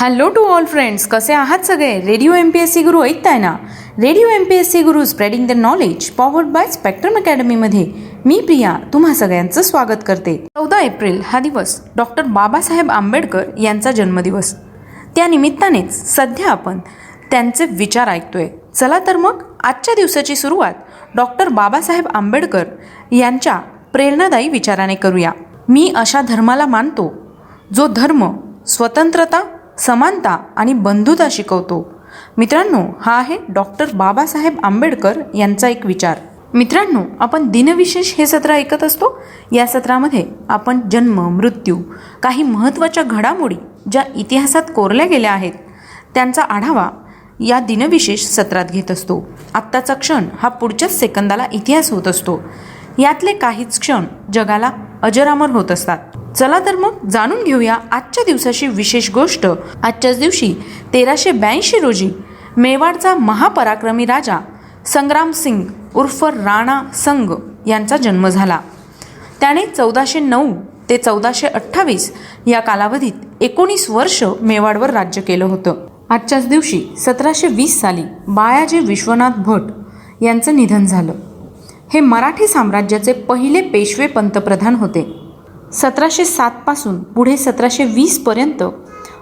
Hello to all friends कसे आहात सगळे? Radio M P S C Guru ऐकताय ना? Radio M P S C Guru spreading the knowledge powered by Spectrum अकॅडमीमध्ये मी प्रिया तुम्हा सगळ्यांचं स्वागत करते. चौदा एप्रिल हा दिवस डॉक्टर बाबासाहेब आंबेडकर यांचा जन्मदिवस. त्या निमित्तानेच सध्या आपण त्यांचे विचार ऐकतोय. चला तर मग आजच्या दिवसाची सुरुवात डॉक्टर बाबासाहेब आंबेडकर यांच्या प्रेरणादायी विचाराने करूया. मी अशा धर्माला मानतो जो धर्म स्वतंत्रता समानता आणि बंधुता शिकवतो. मित्रांनो हा आहे डॉक्टर बाबासाहेब आंबेडकर यांचा एक विचार. मित्रांनो आपण दिनविशेष हे सत्र ऐकत असतो. या सत्रामध्ये आपण जन्म मृत्यू काही महत्त्वाच्या घडामोडी ज्या इतिहासात कोरल्या गेल्या आहेत त्यांचा आढावा या दिनविशेष सत्रात घेत असतो. आत्ताचा क्षण हा पुढच्याच सेकंदाला इतिहास होत असतो. यातले काहीच क्षण जगाला अजरामर होत असतात. चला तर मग जाणून घेऊया आजच्या दिवसाची विशेष गोष्ट. आजच्याच दिवशी तेराशे ब्याऐंशी रोजी मेवाडचा महापराक्रमी राजा संग्राम सिंग उर्फ राणा संग यांचा जन्म झाला. त्याने चौदाशे नऊ ते चौदाशे अठ्ठावीस या कालावधीत एकोणीस वर्ष मेवाडवर राज्य केलं होतं. आजच्याच दिवशी सतराशे वीस साली बाळाजी विश्वनाथ भट यांचं निधन झालं. हे मराठी साम्राज्याचे पहिले पेशवे पंतप्रधान होते. सतराशे सातपासून पुढे सतराशे वीसपर्यंत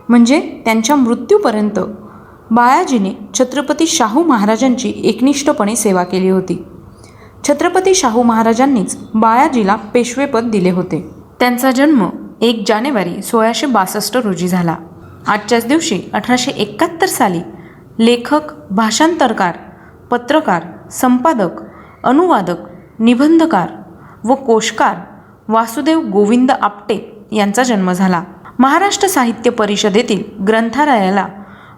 म्हणजे त्यांच्या मृत्यूपर्यंत बाळाजीने छत्रपती शाहू महाराजांची एकनिष्ठपणे सेवा केली होती. छत्रपती शाहू महाराजांनीच बाळाजीला पेशवेपद दिले होते. त्यांचा जन्म एक जानेवारी सोळाशे बासष्ट रोजी झाला. आजच्याच दिवशी अठराशे एकाहत्तर साली लेखक भाषांतरकार पत्रकार संपादक अनुवादक निबंधकार व कोशकार वासुदेव गोविंद आपटे यांचा जन्म झाला. महाराष्ट्र साहित्य परिषदेतील ग्रंथालयाला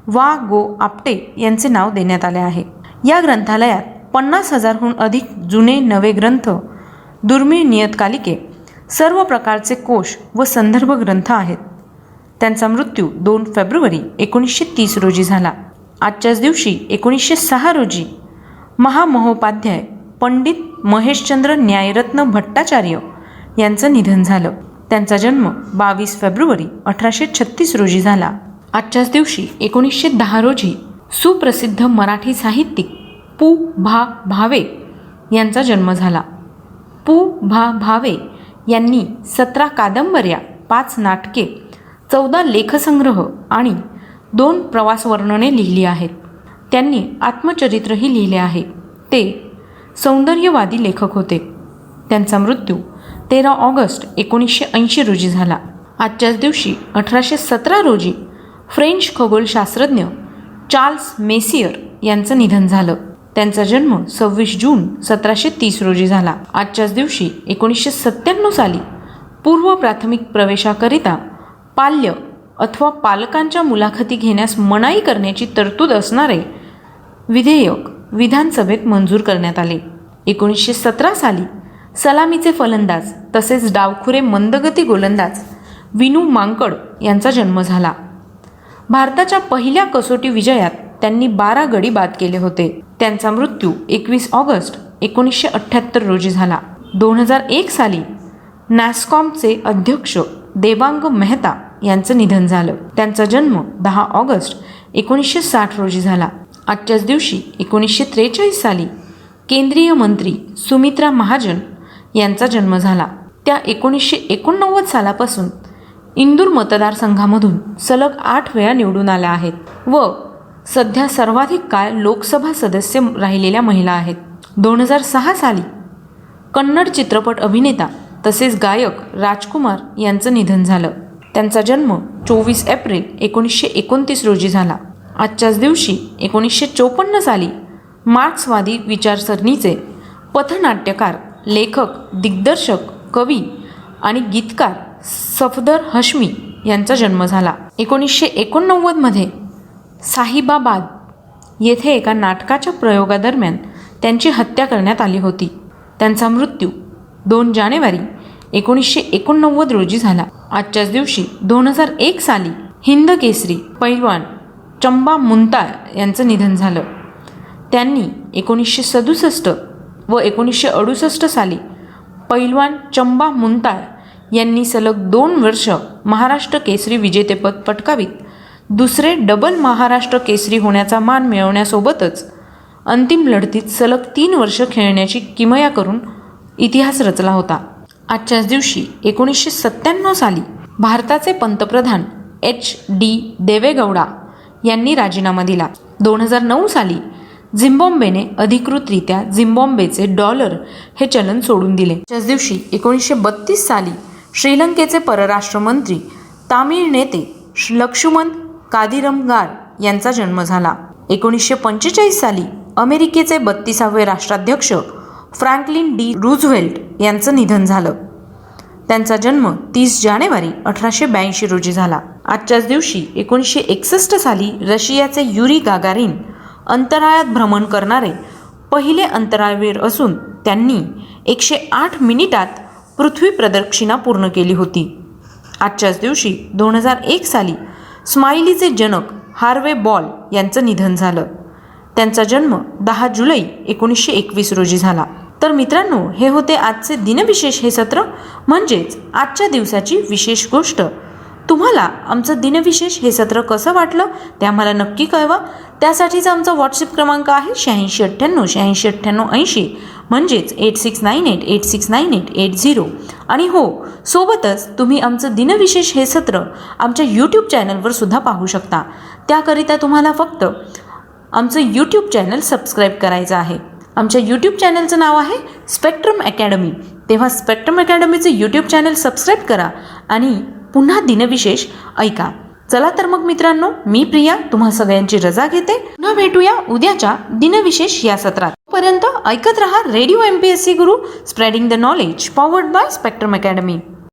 वा. गो. आपटे यांचे नाव देण्यात आले आहे. या ग्रंथालयात पन्नास हजारहून अधिक जुने नवे ग्रंथ दुर्मिळ नियतकालिके सर्व प्रकारचे कोश व संदर्भ ग्रंथ आहेत. त्यांचा मृत्यू दोन फेब्रुवारी एकोणीसशे तीस रोजी झाला. आजच्याच दिवशी एकोणीसशे सहा रोजी महामहोपाध्याय पंडित महेशचंद्र न्यायरत्न भट्टाचार्य यांचं निधन झालं. त्यांचा जन्म बावीस फेब्रुवारी अठराशे छत्तीस रोजी झाला. आजच्याच दिवशी एकोणीसशे दहा रोजी सुप्रसिद्ध मराठी साहित्यिक पु भा भावे यांचा जन्म झाला. पु भा भावे यांनी सतरा कादंबऱ्या पाच नाटके चौदा लेखसंग्रह आणि दोन प्रवासवर्णने लिहिली आहेत. त्यांनी आत्मचरित्रही लिहिले आहे. ते सौंदर्यवादी लेखक होते. त्यांचा मृत्यू तेरा ऑगस्ट एकोणीसशे ऐंशी रोजी झाला. आजच्याच दिवशी अठराशे सतरा रोजी फ्रेंच खगोलशास्त्रज्ञ चार्ल्स मेसियर यांचं निधन झालं. त्यांचा जन्म सव्वीस जून सतराशे तीस रोजी झाला. आजच्याच दिवशी एकोणीसशे सत्त्याण्णव साली पूर्व प्राथमिक प्रवेशाकरिता पाल्य अथवा पालकांच्या मुलाखती घेण्यास मनाई करण्याची तरतूद असणारे विधेयक विधानसभेत मंजूर करण्यात आले. एकोणीसशे सतरा साली सलामीचे फलंदाज तसेच डावखुरे मंदगती गोलंदाज विनू मांकड यांचा जन्म झाला. भारताच्या पहिल्या कसोटी विजयात त्यांनी बारा गडी बाद केले होते. त्यांचा मृत्यू एकवीस ऑगस्ट एकोणीसशे अठ्ठ्याहत्तर रोजी झाला. दोन हजार एक साली नॅस्कॉमचे अध्यक्ष देवांग मेहता यांचं निधन झालं. त्यांचा जन्म दहा ऑगस्ट एकोणीसशे साठ रोजी झाला. आजच्याच दिवशी एकोणीसशे त्रेचाळीस साली केंद्रीय मंत्री सुमित्रा महाजन यांचा जन्म झाला. त्या एकोणीसशे एकोणनव्वद सालापासून इंदूर मतदारसंघामधून सलग आठ वेळा निवडून आल्या आहेत व सध्या सर्वाधिक काळ लोकसभा सदस्य राहिलेल्या महिला आहेत. दोन हजार सहा साली कन्नड चित्रपट अभिनेता तसेच गायक राजकुमार यांचं निधन झालं. त्यांचा जन्म चोवीस एप्रिल एकोणीसशे एकोणतीस रोजी झाला. आजच्याच दिवशी एकोणीसशे चोपन्न साली मार्क्सवादी विचारसरणीचे पथनाट्यकार लेखक दिग्दर्शक कवी आणि गीतकार सफदर हश्मी यांचा जन्म झाला. एकोणीसशे एकोणनव्वदमध्ये साहिबाबाद येथे एका नाटकाच्या प्रयोगादरम्यान त्यांची हत्या करण्यात आली होती. त्यांचा मृत्यू दोन जानेवारी एकोणीसशे एकोणनव्वद रोजी झाला. आजच्याच दिवशी दोन हजार एक साली हिंद केसरी पैलवान चंबा मुंताळ यांचं निधन झालं. त्यांनी एकोणीसशे सदुसष्ट व एकोणीसशे अडुसष्ट साली पैलवान चंबा मुंताळ यांनी सलग दोन वर्ष महाराष्ट्र केसरी विजेतेपद पटकावीत. दुसरे डबल महाराष्ट्र केसरी होण्याचा मान मिळवण्यासोबतच अंतिम लढतीत सलग तीन वर्ष खेळण्याची किमया करून इतिहास रचला होता. आजच्याच दिवशी एकोणीसशे सत्त्याण्णव साली भारताचे पंतप्रधान एच डी देवेगौडा यांनी राजीनामा दिला. दोन हजार नऊ साली झिम्बॉम्बेने अधिकृतरित्या झिम्बॉम्बेचे डॉलर हे चलन सोडून दिले. त्याच दिवशी एकोणीसशे बत्तीस साली श्रीलंकेचे परराष्ट्रमंत्री तामिळ नेते लक्ष्मण कादिरमगार यांचा जन्म झाला. एकोणीसशे पंचेचाळीस साली अमेरिकेचे बत्तीसावे राष्ट्राध्यक्ष फ्रँकलिन डी रुझवेल्ट यांचं निधन झालं. त्यांचा जन्म तीस जानेवारी अठराशे ब्याऐंशी रोजी झाला. आजच्याच दिवशी एकोणीसशे एकसष्ट साली रशियाचे युरी गागारिन अंतराळात भ्रमण करणारे पहिले अंतराळवीर असून त्यांनी एकशे आठ मिनिटात पृथ्वी प्रदक्षिणा पूर्ण केली होती. आजच्याच दिवशी दोन हजार एक साली स्माइलीचे जनक हार्वे बॉल यांचं निधन झालं. त्यांचा जन्म दहा जुलै एकोणीसशे एकवीस रोजी झाला. तर मित्रांनो हे होते आजचे दिनविशेष हे सत्र म्हणजेच आजच्या दिवसाची विशेष गोष्ट. तुम्हाला आमचं दिनविशेष हे सत्र कसं वाटलं ते आम्हाला नक्की कळवा. त्यासाठीचा आमचा व्हॉट्सअप क्रमांक आहे शहाऐंशी अठ्ठ्याण्णव शहाऐंशी अठ्ठ्याण्णव ऐंशी. म्हणजेच eight six nine eight eight six nine eight eight zero आणि हो सोबतच तुम्ही आमचं दिनविशेष हे सत्र आमच्या यूट्यूब चॅनलवर सुद्धा पाहू शकता. त्याकरिता तुम्हाला फक्त आमचं यूट्यूब चॅनल सबस्क्राईब करायचं आहे. आमच्या यूट्यूब चॅनलचं नाव आहे स्पेक्ट्रम अकॅडमी तेव्हा स्पेक्ट्रम अकॅडमीचं यूट्यूब चॅनल सबस्क्राईब करा आणि पुन्हा दिनविशेष. ऐका चला तर मग मित्रांनो मी प्रिया तुम्हा सगळ्यांची रजा घेते. पुन्हा भेटूया उद्याच्या दिनविशेष या सत्रात. पर्यंत ऐकत रहा radio M P S C Guru spreading the knowledge powered by Spectrum Academy